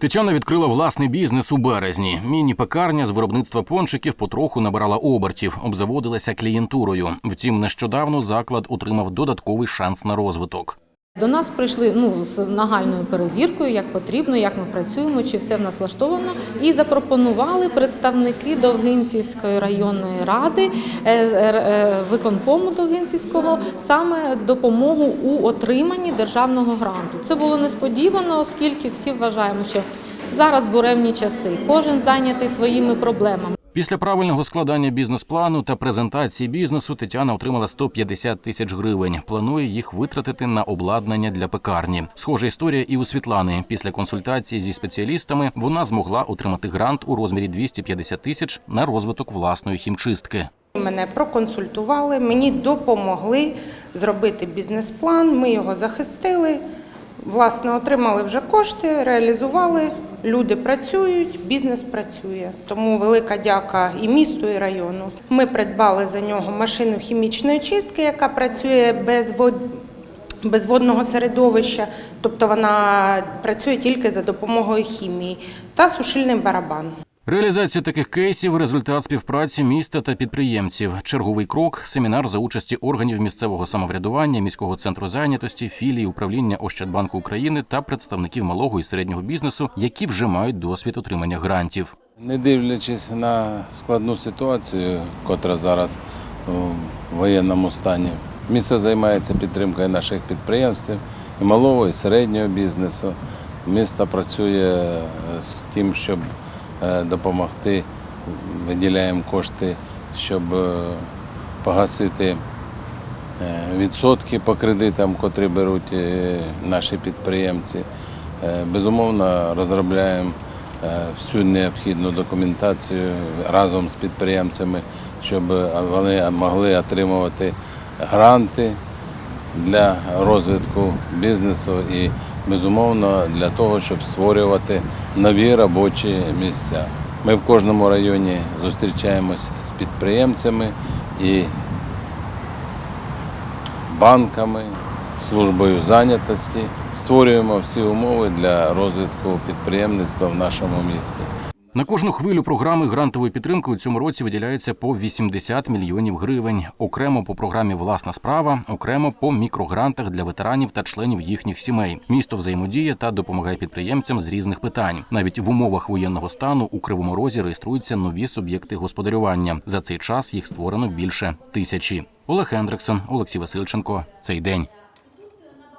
Тетяна відкрила власний бізнес у березні. Міні-пекарня з виробництва пончиків потроху набирала обертів, обзаводилася клієнтурою. Втім, нещодавно заклад отримав додатковий шанс на розвиток. До нас прийшли ну з нагальною перевіркою, як потрібно, як ми працюємо, чи все в нас влаштовано, і запропонували представники Довгинцівської районної ради е, е, виконкому Довгинцівського саме допомогу у отриманні державного гранту. Це було несподівано, оскільки всі вважаємо, що зараз буремні часи, кожен зайнятий своїми проблемами. Після правильного складання бізнес-плану та презентації бізнесу Тетяна отримала 150 тисяч гривень. Планує їх витратити на обладнання для пекарні. Схожа історія і у Світлани. Після консультації зі спеціалістами вона змогла отримати грант у розмірі 250 тисяч на розвиток власної хімчистки. Мене проконсультували, мені допомогли зробити бізнес-план. Ми його захистили. Власне, отримали вже кошти, реалізували. Люди працюють, бізнес працює. Тому велика дяка і місту, і району. Ми придбали за нього машину хімічної чистки, яка працює без вод... без водного середовища, тобто вона працює тільки за допомогою хімії, та сушильний барабан. Реалізація таких кейсів результат співпраці міста та підприємців. Черговий крок семінар за участі органів місцевого самоврядування, міського центру зайнятості, філії управління Ощадбанку України та представників малого і середнього бізнесу, які вже мають досвід отримання грантів. Не дивлячись на складну ситуацію, котра зараз у воєнному стані, місто займається підтримкою наших підприємств і малого, і середнього бізнесу. Місто працює з тим, щоб допомогти, виділяємо кошти, щоб е, погасити е, відсотки по кредитам, котрі беруть е, наші підприємці. Е, Безумовно, розробляємо е, всю необхідну документацію разом з підприємцями, щоб вони могли отримувати гранти для розвитку бізнесу і, безумовно, для того, щоб створювати нові робочі місця. Ми в кожному районі зустрічаємось з підприємцями і банками, службою зайнятості, створюємо всі умови для розвитку підприємництва в нашому місті. На кожну хвилю програми грантової підтримки у цьому році виділяється по 80 мільйонів гривень. Окремо по програмі Власна справа, окремо по мікрогрантах для ветеранів та членів їхніх сімей. Місто взаємодіє та допомагає підприємцям з різних питань. Навіть в умовах воєнного стану у Кривому Розі реєструються нові суб'єкти господарювання. За цей час їх створено більше тисячі. Олег Хендриксон, Олексій Васильченко. Цей день.